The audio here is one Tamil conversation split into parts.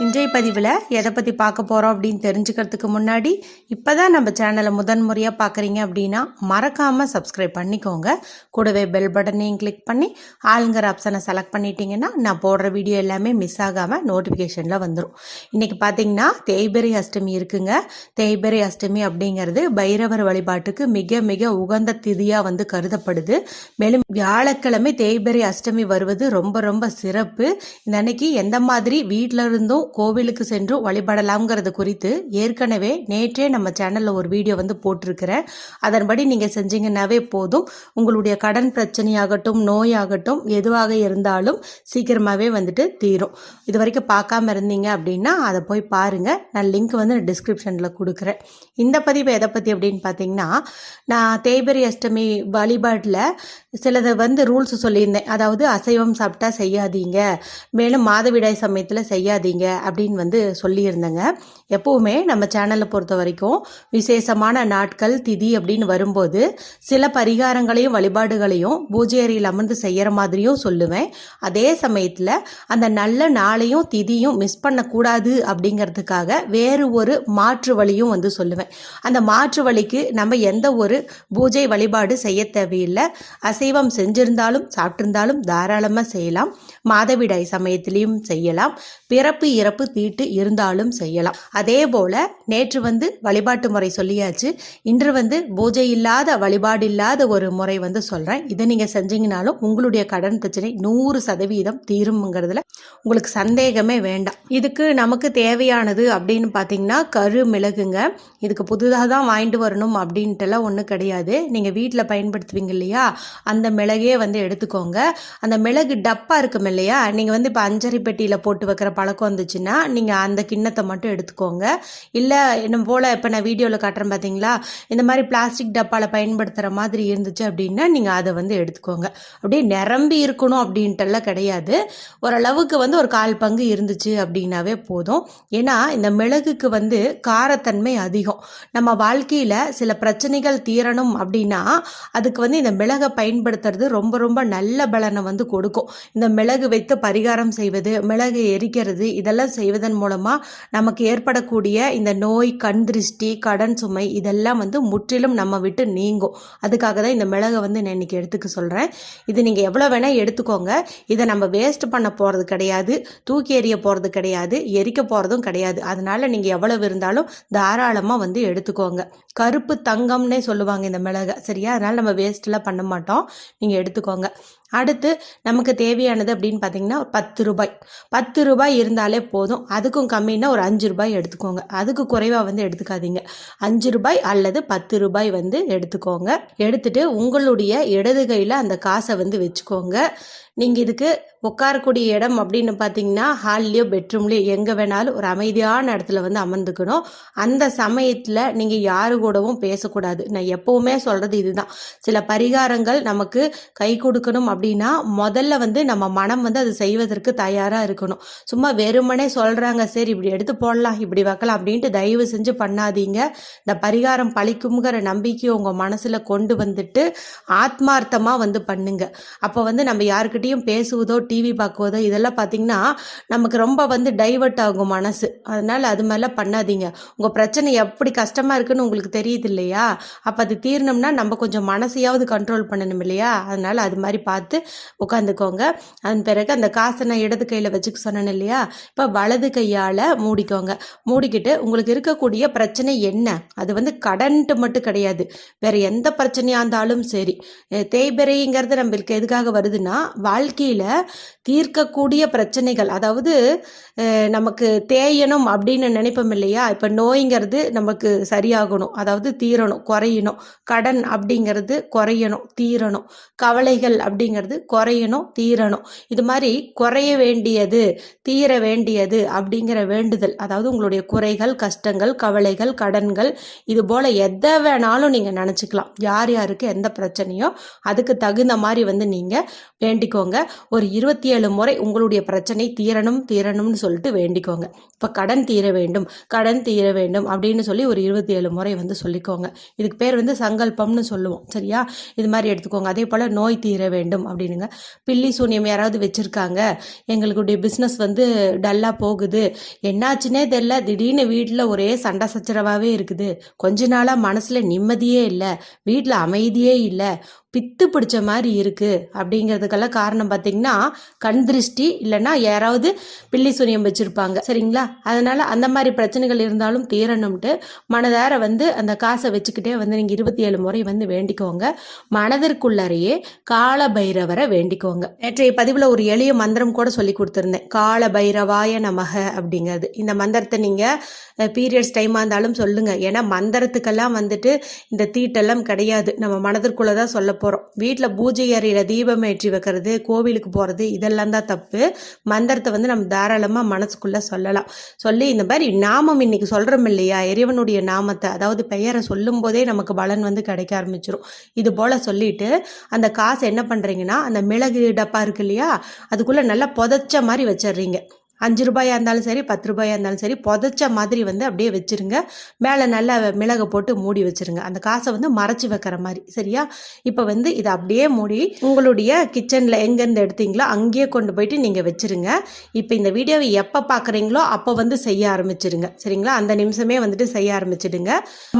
இன்றைய பதிவில் எதை பற்றி பார்க்க போகிறோம் அப்படின்னு தெரிஞ்சுக்கிறதுக்கு முன்னாடி இப்போ தான் நம்ம சேனலை முதன் முறையாக பார்க்குறீங்க அப்படின்னா மறக்காமல் சப்ஸ்கிரைப் பண்ணிக்கோங்க. கூடவே பெல் பட்டனையும் கிளிக் பண்ணி ஆளுங்கிற ஆப்ஷனை செலக்ட் பண்ணிட்டீங்கன்னா நான் போடுற வீடியோ எல்லாமே மிஸ் ஆகாமல் நோட்டிஃபிகேஷனில் வந்துடும் இன்றைக்கி பார்த்தீங்கன்னா தேய்பிரை அஷ்டமி இருக்குங்க. தேய்பிரை அஷ்டமி அப்படிங்கிறது பைரவர் வழிபாட்டுக்கு மிக மிக உகந்த திதியாக வந்து கருதப்படுது. மேலும் வியாழக்கிழமை தேய்பிரை அஷ்டமி வருவது ரொம்ப ரொம்ப சிறப்பு. இந்த அன்னைக்கு எந்த மாதிரி வீட்டில் இருந்தும் கோவிலுக்கு சென்று வழிபடலாம்ங்கிறது குறித்து ஏற்கனவே நேற்றே நம்ம சேனலில் ஒரு வீடியோ வந்து போட்டிருக்கிறேன் அதன்படி நீங்கள் செஞ்சீங்கன்னாவே போதும். உங்களுடைய கடன் பிரச்சனையாகட்டும் நோயாகட்டும் எதுவாக இருந்தாலும் சீக்கிரமாகவே வந்துட்டு தீரும். இது வரைக்கும் பார்க்காம இருந்தீங்க அப்படின்னா அதை போய் பாருங்கள் நான் லிங்க் வந்து டிஸ்கிரிப்ஷனில் கொடுக்குறேன். இந்த பதிவு எதை பற்றி அப்படின்னு பார்த்தீங்கன்னா நான் தேய்பெரி அஷ்டமி வழிபாட்டில் சிலது வந்து ரூல்ஸ் சொல்லியிருந்தேன். அதாவது அசைவம் சாப்பிட்டா செய்யாதீங்க. மேலும் மாதவிடாய் சமயத்தில் செய்யாதீங்க. அப்படின்னு வந்து சொல்லியிருந்தேங்க. எப்போவுமே நம்ம சேனலை பொறுத்த வரைக்கும் விசேஷமான நாட்கள் திதி அப்படின்னு வரும்போது சில பரிகாரங்களையும் வழிபாடுகளையும் பூஜை அறையில் அமர்ந்து செய்கிற மாதிரியும் சொல்லுவேன். அதே சமயத்தில் அந்த நல்ல நாளையும் திதியும் மிஸ் பண்ணக்கூடாது அப்படிங்கிறதுக்காக வேறு ஒரு மாற்று வழியும் வந்து சொல்லுவேன். அந்த மாற்று வழிக்கு நம்ம எந்த ஒரு பூஜை வழிபாடு செய்ய தேவையில்லை. அசைவம் செஞ்சிருந்தாலும் சாப்பிட்டிருந்தாலும் தாராளமாக செய்யலாம். மாதவிடாய் சமயத்திலையும் செய்யலாம். பிறப்பு இறப்பு தீட்டு இருந்தாலும் செய்யலாம். அதே போல் நேற்று வந்து வழிபாட்டு முறை சொல்லியாச்சு. இன்று வந்து பூஜை இல்லாத வழிபாடு இல்லாத ஒரு முறை வந்து சொல்கிறேன் இதை நீங்கள் செஞ்சீங்கனாலும் உங்களுடைய கடன் பிரச்சனை நூறு சதவீதம் தீரும்ங்கிறதுல உங்களுக்கு சந்தேகமே வேண்டாம். இதுக்கு நமக்கு தேவையானது அப்படின்னு பார்த்தீங்கன்னா கரு மிளகுங்க இதுக்கு புதுதாக தான் வாங்கிட்டு வரணும் அப்படின்ட்டுலாம் ஒன்றும் கிடையாது. நீங்கள் வீட்டில் பயன்படுத்துவீங்க இல்லையா? அந்த மிளகே வந்து எடுத்துக்கோங்க. அந்த மிளகு டப்பா இருக்கும் இல்லையா? நீங்கள் வந்து இப்போ அஞ்சரை பெட்டியில் போட்டு வைக்கிற பழக்கம் வந்துச்சுன்னா நீங்கள் அந்த கிண்ணத்தை மட்டும் எடுத்துக்கோங்க. இல்லை என்ன போல் இப்போ நான் வீடியோவில் காட்டுறேன் பார்த்தீங்களா இந்த மாதிரி பிளாஸ்டிக் டப்பாவில் பயன்படுத்துகிற மாதிரி இருந்துச்சு அப்படின்னா நீங்கள் அதை வந்து எடுத்துக்கோங்க. அப்படியே நிரம்பி இருக்கணும் அப்படின்ட்டுலாம் கிடையாது. ஓரளவுக்கு வந்து ஒரு கால் பங்கு இருந்துச்சு அப்படின்னாவே போதும். ஏன்னா இந்த மிளகுக்கு வந்து காரத்தன்மை அதிகம். நம்ம வாழ்க்கையில் சில பிரச்சனைகள் தீரணும் அப்படின்னா அதுக்கு வந்து இந்த மிளகை பயன்படுத்துறது ரொம்ப ரொம்ப நல்ல பலனை வந்து கொடுக்கும். இந்த மிளகு வைத்து பரிகாரம் செய்வது மிளகு எரிக்கிறது இதெல்லாம் செய்வதன் மூலமாக நமக்கு ஏற்படக்கூடிய இந்த நோய் கண் திருஷ்டி கடன் சுமை இதெல்லாம் வந்து முற்றிலும் நம்ம விட்டு நீங்கும். அதுக்காக தான் இந்த மிளகை வந்து நான் இன்னைக்கு எடுத்துக்க சொல்கிறேன் இது நீங்கள் எவ்வளோ வேணால் எடுத்துக்கோங்க. இதை நம்ம வேஸ்ட் பண்ண போகிறது கிடையாது தூக்கி எறிய போகிறது கிடையாது எரிக்க போகிறதும் கிடையாது. அதனால நீங்கள் எவ்வளவு இருந்தாலும் தாராளமாக வந்து எடுத்துக்கோங்க. கருப்பு தங்கம்னே சொல்லுவாங்க இந்த மிளகை. சரியா? அதனால் நம்ம வேஸ்ட்லாம் பண்ண மாட்டோம். நீங்கள் எடுத்துக்கோங்க. அடுத்து நமக்கு தேவையானது அப்படின்னு பார்த்தீங்கன்னா பத்து ரூபாய். பத்து ரூபாய் இருந்தாலே போதும். அதுக்கும் கம்மின்னா ஒரு அஞ்சு ரூபாய் எடுத்துக்கோங்க. அதுக்கு குறைவாக வந்து எடுத்துக்காதீங்க. அஞ்சு ரூபாய் அல்லது பத்து ரூபாய் வந்து எடுத்துக்கோங்க. எடுத்துட்டு உங்களுடைய இடது கையில் அந்த காசை வந்து வச்சுக்கோங்க. நீங்கள் இதுக்கு உட்காரக்கூடிய இடம் அப்படின்னு பார்த்தீங்கன்னா ஹால்லையோ பெட்ரூம்லேயோ எங்கே வேணாலும் ஒரு அமைதியான இடத்துல வந்து அமர்ந்துக்கணும். அந்த சமயத்தில் நீங்கள் யாரு கூடவும் பேசக்கூடாது. நான் எப்போவுமே சொல்கிறது இதுதான். சில பரிகாரங்கள் நமக்கு கை கொடுக்கணும் அப்படி அப்படின்னா முதல்ல வந்து நம்ம மனம் வந்து அது செய்வதற்கு தயாராக இருக்கணும். சும்மா வெறுமனே சொல்கிறாங்க சரி இப்படி எடுத்து போடலாம் இப்படி வைக்கலாம் அப்படின்ட்டு தயவு செஞ்சு பண்ணாதீங்க. இந்த பரிகாரம் பழிக்குங்கிற நம்பிக்கையை உங்கள் மனசில் கொண்டு வந்துட்டு ஆத்மார்த்தமாக வந்து பண்ணுங்க. அப்போ வந்து நம்ம யாருக்கிட்டேயும் பேசுவதோ டிவி பார்க்குவதோ இதெல்லாம் பார்த்தீங்கன்னா நமக்கு ரொம்ப வந்து டைவர்ட் ஆகும் மனசு. அதனால் அது மாதிரிலாம் பண்ணாதீங்க. உங்கள் பிரச்சனை எப்படி கஷ்டமாக இருக்குன்னு உங்களுக்கு தெரியுது இல்லையா? அப்போ அது தீரணும்னா நம்ம கொஞ்சம் மனசையாவது கண்ட்ரோல் பண்ணணும் இல்லையா? அதனால் அது மாதிரி பார்த்து உட்காந்துக்கோங்க. அதன் பிறகு அந்த காசை நான் இடது கையில் வச்சுக்க சொன்னேன் இல்லையா? இப்போ வலது கையால் மூடிக்கோங்க. மூடிக்கிட்டு உங்களுக்கு இருக்கக்கூடிய பிரச்சனை என்ன? அது வந்து கடன்ட்டு மட்டும் கிடையாது. வேற எந்த பிரச்சனையாக இருந்தாலும் சரி. அஹ் தேய்பிறைங்கிறது நம்மளுக்கு எதுக்காக வருதுன்னா வாழ்க்கையில் தீர்க்கக்கூடிய பிரச்சனைகள். அதாவது நமக்கு தேயணும் அப்படின்னு நினைப்போம் இல்லையா? இப்போ நோய்ங்கிறது நமக்கு சரியாகணும். அதாவது தீரணும் குறையணும். கடன் அப்படிங்கிறது குறையணும் தீரணும். கவலைகள் அப்படிங்கிறது குறையணும் தீரணும். இது மாதிரி குறைய வேண்டியது தீர வேண்டியது அப்படிங்கிற வேண்டுதல். அதாவது உங்களுடைய குறைகள் கஷ்டங்கள் கவலைகள் கடன்கள் இது போல் எதை வேணாலும் நீங்கள் நினச்சிக்கலாம். யார் யாருக்கு எந்த பிரச்சனையோ அதுக்கு தகுந்த மாதிரி வந்து நீங்கள் வேண்டிக்கோங்க. ஒரு இருபத்தி ஏழு முறை உங்களுடைய பிரச்சனை தீரணும் தீரணும்னு சொல்லிட்டு வேண்டிக்கோங்க. இப்போ கடன் தீர வேண்டும் கடன் தீர வேண்டும் அப்படின்னு சொல்லி ஒரு இருபத்தி ஏழு முறை வந்து சொல்லிக்கோங்க. இதுக்கு பேர் வந்து சங்கல்பம்னு சொல்லுவோம். சரியா? இது மாதிரி எடுத்துக்கோங்க. அதே போல் நோய் தீர வேண்டும் அப்படின்னுங்க பில்லி சூனியம் யாராவது வச்சுருக்காங்க? எங்களுடைய பிஸ்னஸ் வந்து டல்லாக போகுது. என்னாச்சுன்னே தெரில திடீர்னு வீட்டில் ஒரே சண்டை சச்சரவாகவே இருக்குது. கொஞ்ச நாளாக மனசில் நிம்மதியே இல்லை. வீட்டில் அமைதியே இல்லை. பித்து பிடிச்ச மாதிரி இருக்குது அப்படிங்கிறதுக்கெல்லாம் காரணம் பார்த்தீங்கன்னா கண் திருஷ்டி இல்லைன்னா யாராவது பில்லி சூனியம் வச்சுருப்பாங்க. சரிங்களா? அதனால் அந்த மாதிரி பிரச்சனைகள் இருந்தாலும் தீரணும்ட்டு மனதார வந்து அந்த காசை வச்சுக்கிட்டே வந்து நீங்கள் இருபத்தி ஏழு முறை வந்து வேண்டிக்கோங்க. மனதிற்குள்ளறையே கால பைரவரை வேண்டிக்கோங்க. நேற்றைய பதிவில் ஒரு எளிய மந்திரம் கூட சொல்லி கொடுத்துருந்தேன். கால பைரவாய நமக அப்படிங்கிறது. இந்த மந்திரத்தை நீங்கள் பீரியட்ஸ் டைமாக இருந்தாலும் சொல்லுங்கள் ஏன்னா மந்திரத்துக்கெல்லாம் வந்துட்டு இந்த தீட்டெல்லாம் கிடையாது. நம்ம மனதிற்குள்ளே தான் சொல்ல போகிறோம் வீட்டில் பூஜை அறையில் தீபம் ஏற்றி வைக்கிறது கோவிலுக்கு போகிறது இதெல்லாம் தான் தப்பு. மந்திரத்தை வந்து நம்ம தாராளமாக மனசுக்குள்ளே சொல்லலாம். சொல்லி இந்த மாதிரி நாமம் இன்னைக்கு சொல்கிறோம் இல்லையா? இறைவனுடைய நாமத்தை அதாவது பெயரை சொல்லும் போதே நமக்கு பலன் வந்து கிடைக்க ஆரம்பிச்சிடும் இது போல் சொல்லிட்டு அந்த காசை என்ன பார்த்தீங்கன்னா அந்த மிளகு டப்பா இருக்கு இல்லையா? அதுக்குள்ளே நல்லா புதைச்ச மாதிரி வச்சிடுறீங்க. அஞ்சு ரூபாயாக இருந்தாலும் சரி பத்து ரூபாயாக இருந்தாலும் சரி புதைச்ச மாதிரி வந்து அப்படியே வச்சுருங்க. மேலே நல்லா மிளகை போட்டு மூடி வச்சுருங்க. அந்த காசை வந்து மறைச்சி வைக்கிற மாதிரி சரியா? இப்போ வந்து இதை அப்படியே மூடி உங்களுடைய கிச்சனில் எங்கேருந்து எடுத்தீங்களோ அங்கேயே கொண்டு போயிட்டு நீங்கள் வச்சுருங்க. இப்போ இந்த வீடியோவை எப்போ பார்க்குறீங்களோ அப்போ வந்து செய்ய ஆரம்பிச்சிடுங்க சரிங்களா? அந்த நிமிஷமே வந்துட்டு செய்ய ஆரம்பிச்சிடுங்க.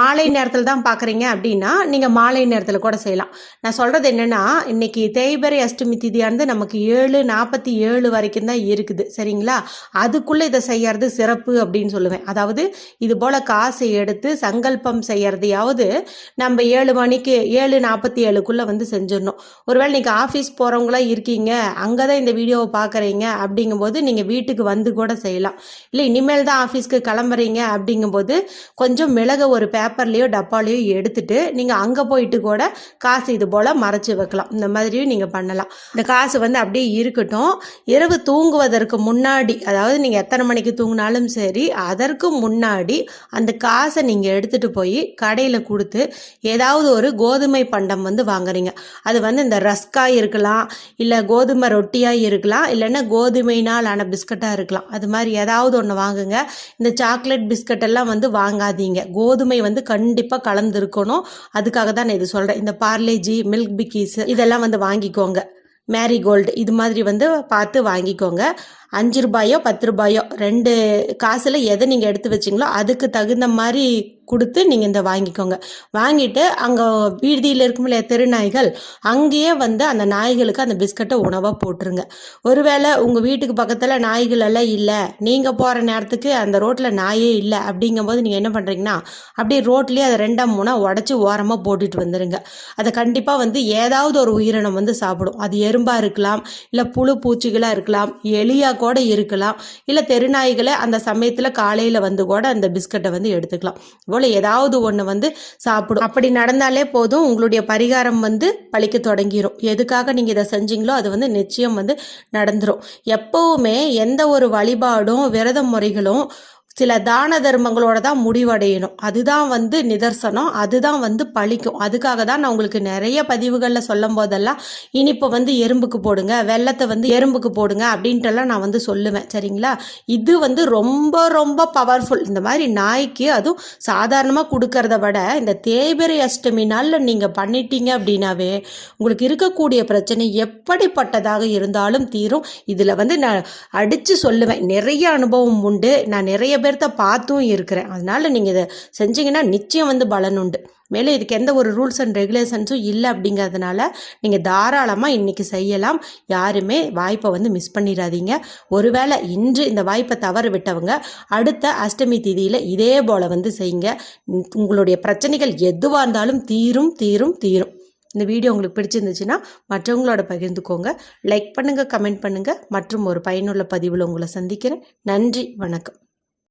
மாலை நேரத்தில் தான் பார்க்குறீங்க அப்படின்னா நீங்கள் மாலை நேரத்தில் கூட செய்யலாம். நான் சொல்கிறது என்னென்னா இன்னைக்கு தேய்பரை அஷ்டமி திதியானது நமக்கு ஏழு நாற்பத்தி ஏழு வரைக்கும் தான் இருக்குது. சரிங்களா? அதுக்குள்ளே இதை செய்யறது சிறப்பு அப்படின்னு சொல்லுவேன். அதாவது இது போல் காசை எடுத்து சங்கல்பம் செய்யறதையாவது நம்ம ஏழு மணிக்கு ஏழு நாற்பத்தி ஏழுக்குள்ளே வந்து செஞ்சிடணும். ஒருவேளை நீங்கள் ஆஃபீஸ் போகிறவங்களா இருக்கீங்க அங்கே தான் இந்த வீடியோவை பார்க்குறீங்க அப்படிங்கும்போது நீங்கள் வீட்டுக்கு வந்து கூட செய்யலாம். இல்லை இனிமேல் தான் ஆஃபீஸ்க்கு கிளம்புறீங்க அப்படிங்கும்போது கொஞ்சம் மிளக ஒரு பேப்பர்லேயோ டப்பாலேயோ எடுத்துட்டு நீங்கள் அங்கே போயிட்டு கூட காசு இது போல் மறைச்சி வைக்கலாம். இந்த மாதிரியும் நீங்கள் பண்ணலாம். இந்த காசு வந்து அப்படியே இருக்கட்டும். இரவு தூங்குவதற்கு முன்னாடி அதாவது நீங்கள் எத்தனை மணிக்கு தூங்கினாலும் சரி அதற்கு முன்னாடி அந்த காசை நீங்கள் எடுத்துகிட்டு போய் கடையில் கொடுத்து ஏதாவது ஒரு கோதுமை பண்டம் வந்து வாங்குறீங்க. அது வந்து இந்த ரஸ்காய் இருக்கலாம் இல்லை கோதுமை ரொட்டியாக இருக்கலாம் இல்லைன்னா கோதுமைனால் ஆன பிஸ்கட்டாக இருக்கலாம். அது மாதிரி ஏதாவது ஒன்று வாங்குங்க. இந்த சாக்லேட் பிஸ்கட் எல்லாம் வந்து வாங்காதீங்க. கோதுமை வந்து கண்டிப்பாக கலந்துருக்கணும். அதுக்காக தான் நான் இது சொல்கிறேன் இந்த பார்லேஜி மில்க் பிக்கீஸ் இதெல்லாம் வந்து வாங்கிக்கோங்க. மேரிகோல்டு இது மாதிரி வந்து பார்த்து வாங்கிக்கோங்க. அஞ்சு ரூபாயோ பத்து ரூபாயோ ரெண்டு காசில் எதை நீங்கள் எடுத்து வச்சிங்களோ அதுக்கு தகுந்த மாதிரி கொடுத்து நீங்கள் இந்த வாங்கிக்கோங்க. வாங்கிட்டு அங்கே வீதியில் இருக்கும் இல்லையா தெருநாய்கள் அங்கேயே வந்து அந்த நாய்களுக்கு அந்த பிஸ்கட்டை உணவாக போட்டுருங்க. ஒருவேளை உங்கள் வீட்டுக்கு பக்கத்தில் நாய்கள் எல்லாம் இல்லை நீங்கள் போகிற நேரத்துக்கு அந்த ரோட்டில் நாயே இல்லை அப்படிங்கும்போது நீங்கள் என்ன பண்ணுறீங்கன்னா அப்படியே ரோட்லேயே அதை ரெண்டாம் மூணாக உடச்சி ஓரமாக போட்டுட்டு வந்துடுங்க அதை கண்டிப்பாக வந்து ஏதாவது ஒரு உயிரினம் வந்து சாப்பிடும். அது எறும்பாக இருக்கலாம் இல்லை புழு பூச்சிகளாக இருக்கலாம் எலியாக கூட இருக்கலாம். இல்லை தெருநாய்களை அந்த சமயத்தில் காலையில் வந்து கூட அந்த பிஸ்கட்டை வந்து எடுத்துக்கலாம். போல் ஏதாவது ஒன்று வந்து சாப்பிடும். அப்படி நடந்தாலே போதும் உங்களுடைய பரிகாரம் வந்து பழிக்க தொடங்கிடும் எதுக்காக நீங்கள் இதை செஞ்சீங்களோ அது வந்து நிச்சயம் வந்து நடந்துடும் எப்போவுமே எந்த ஒரு வழிபாடும் விரத முறைகளும் சில தான தர்மங்களோட தான் முடிவடையணும். அதுதான் வந்து நிதர்சனம். அதுதான் வந்து பழிக்கும். அதுக்காக தான் நான் உங்களுக்கு நிறைய பதிவுகளில் சொல்லும் போதெல்லாம் இனிப்பை வந்து எறும்புக்கு போடுங்க. வெள்ளத்தை வந்து எறும்புக்கு போடுங்க. அப்படின்ட்டுலாம் நான் வந்து சொல்லுவேன். சரிங்களா? இது வந்து ரொம்ப ரொம்ப பவர்ஃபுல் இந்த மாதிரி நாய்க்கு அதுவும் சாதாரணமாக கொடுக்கறத விட இந்த தேய்பிரை அஷ்டமி நாளில் நீங்கள் பண்ணிட்டீங்க அப்படின்னாவே உங்களுக்கு இருக்கக்கூடிய பிரச்சனை எப்படிப்பட்டதாக இருந்தாலும் தீரும். இதில் வந்து நான் அடித்து சொல்லுவேன். நிறைய அனுபவம் உண்டு. நான் நிறைய பேர் பேர்த்த பார்த்தும் இருக்கிறேன். அதனால் நீங்கள் இதை செஞ்சீங்கன்னா நிச்சயம் வந்து பலன் உண்டு. மேலே இதுக்கு எந்த ஒரு ரூல்ஸ் அண்ட் ரெகுலேஷன்ஸும் இல்லை அப்படிங்கிறதுனால நீங்கள் தாராளமாக இன்றைக்கி செய்யலாம். யாருமே வாய்ப்பை வந்து மிஸ் பண்ணிடாதீங்க. ஒருவேளை இன்று இந்த வாய்ப்பை தவறு விட்டவங்க அடுத்த அஷ்டமி திதியில் இதே போல் வந்து செய்யுங்க. உங்களுடைய பிரச்சனைகள் எதுவாக இருந்தாலும் தீரும் தீரும் தீரும். இந்த வீடியோ உங்களுக்கு பிடிச்சிருந்துச்சுன்னா மற்றவங்களோட பகிர்ந்துக்கோங்க. லைக் பண்ணுங்கள் கமெண்ட் பண்ணுங்கள் மற்றும் ஒரு பயனுள்ள பதிவில் உங்களை சந்திக்கிறேன். நன்றி வணக்கம்.